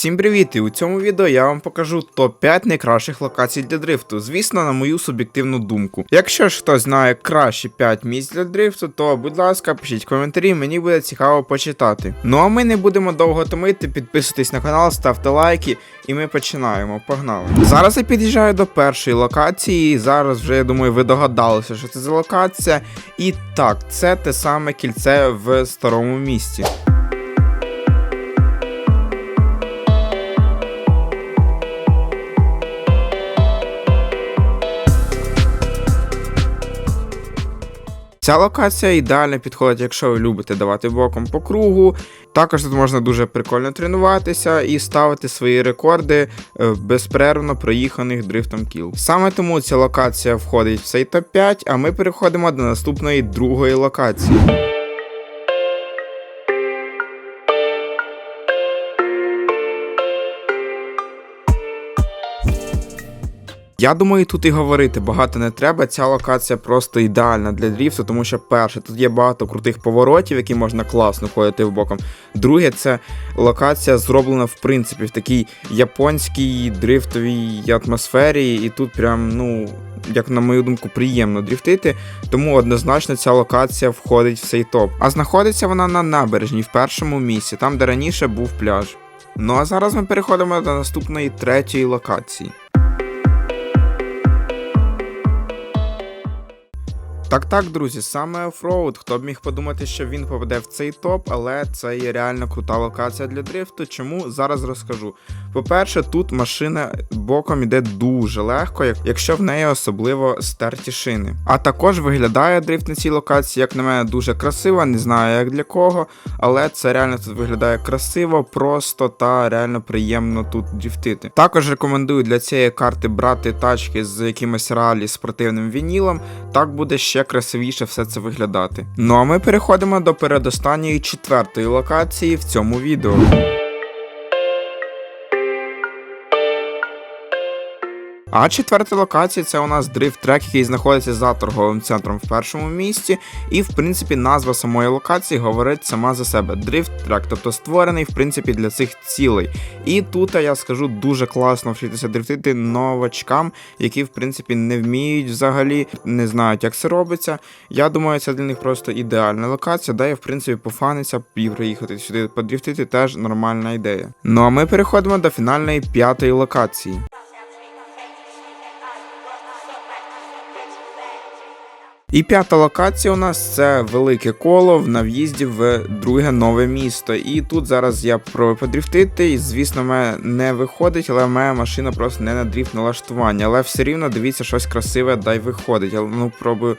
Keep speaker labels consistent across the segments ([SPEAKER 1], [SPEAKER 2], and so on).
[SPEAKER 1] Всім привіт! І у цьому відео я вам покажу топ-5 найкращих локацій для дрифту. Звісно, на мою суб'єктивну думку. Якщо ж хтось знає кращі 5 місць для дрифту, то будь ласка, пишіть коментарі, мені буде цікаво почитати. Ну а ми не будемо довго томити, підписуйтесь на канал, ставте лайки, і ми починаємо. Погнали! Зараз я під'їжджаю до першої локації, зараз вже я думаю, ви догадалися, що це за локація. І так, це те саме кільце в старому місті. Ця локація ідеально підходить, якщо ви любите давати боком по кругу. Також тут можна дуже прикольно тренуватися і ставити свої рекорди е, безперервно проїханих дрифтом кіл. Саме тому ця локація входить в цей топ-5, а ми переходимо до наступної другої локації. Я думаю, тут і говорити багато не треба. Ця локація просто ідеальна для дріфту, тому що перше, тут є багато крутих поворотів, які можна класно ходити в боком. Друге, це локація зроблена в принципі в такій японській дрифтовій атмосфері, і тут прям, ну. Як на мою думку, приємно дріфтити, тому однозначно ця локація входить в цей топ. А знаходиться вона на набережній в першому місці, там де раніше був пляж. Ну а зараз ми переходимо до наступної третьої локації. Так, так, друзі, саме офроуд. Хто б міг подумати, що він попаде в цей топ, але це є реально крута локація для дрифту. Чому зараз розкажу. По-перше, тут машина боком іде дуже легко, як- якщо в неї особливо стерті шини. А також виглядає дрифт на цій локації, як на мене, дуже красиво, не знаю як для кого, але це реально тут виглядає красиво, просто та реально приємно тут дрифтити. Також рекомендую для цієї карти брати тачки з якимось ралі спортивним вінілом. Так буде ще красивіше все це виглядати. Ну а ми переходимо до передостанньої четвертої локації в цьому відео. А четверта локація це у нас дрифт трек, який знаходиться за торговим центром в першому місті. І в принципі назва самої локації говорить сама за себе. Дрифт трек, тобто створений в принципі для цих цілей. І тут я скажу дуже класно вчитися дрифтити новачкам, які в принципі не вміють взагалі, не знають, як це робиться. Я думаю, це для них просто ідеальна локація, де я в принципі пофаниться і приїхати сюди подрифтити теж нормальна ідея. Ну а ми переходимо до фінальної п'ятої локації. І п'ята локація у нас це велике коло на в'їзді в друге нове місто. І тут зараз я пробую подріфтити, і звісно, мене не виходить, але моя машина просто не на дріфт налаштування. Але все рівно дивіться, щось красиве, дай виходить. Я ну пробую.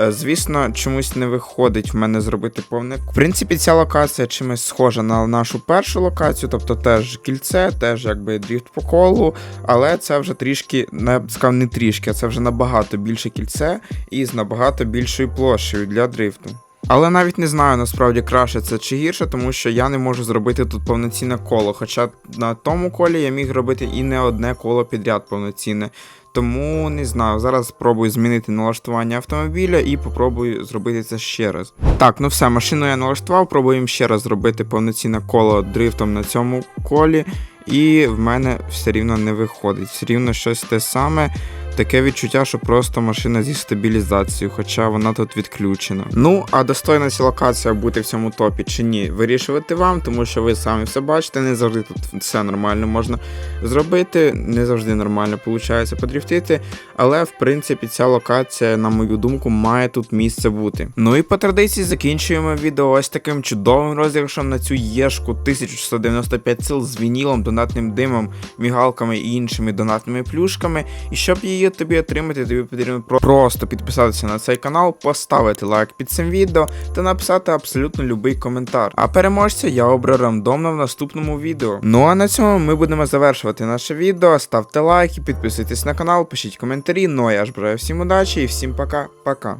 [SPEAKER 1] Е, Звісно, чомусь не виходить в мене зробити повне. В принципі, ця локація чимось схожа на нашу першу локацію, тобто теж кільце, теж якби дріфт по колу, але це вже трішки, не сказав, не трішки, а це вже набагато більше кільце і з набагато більшою площею для дрифту. Але навіть не знаю насправді краще це чи гірше, тому що я не можу зробити тут повноцінне коло. Хоча на тому колі я міг робити і не одне коло підряд повноцінне. Тому не знаю, зараз спробую змінити налаштування автомобіля і попробую зробити це ще раз. Так, ну все, машину я налаштував, пробуємо ще раз зробити повноцінне коло дрифтом на цьому колі. І в мене все рівно не виходить. Все рівно щось те саме. Таке відчуття, що просто машина зі стабілізацією, хоча вона тут відключена. Ну, а достойна ця локація бути в цьому топі чи ні, вирішувати вам, тому що ви самі все бачите, не завжди тут все нормально можна зробити, не завжди нормально виходить подріфтити. Але в принципі ця локація, на мою думку, має тут місце бути. Ну і по традиції закінчуємо відео ось таким чудовим розіграшем на цю єшку 1695 сил з вінілом, донатним димом, мігалками і іншими донатними плюшками. І щоб її тобі отримати, тобі потрібно про- просто підписатися на цей канал, поставити лайк під цим відео та написати абсолютно любий коментар. А переможця я обрав рандомно в наступному відео. Ну а на цьому ми будемо завершувати наше відео. Ставте лайки, підписуйтесь на канал, пишіть коментарі. Ну а я ж бажаю всім удачі і всім пока-пока.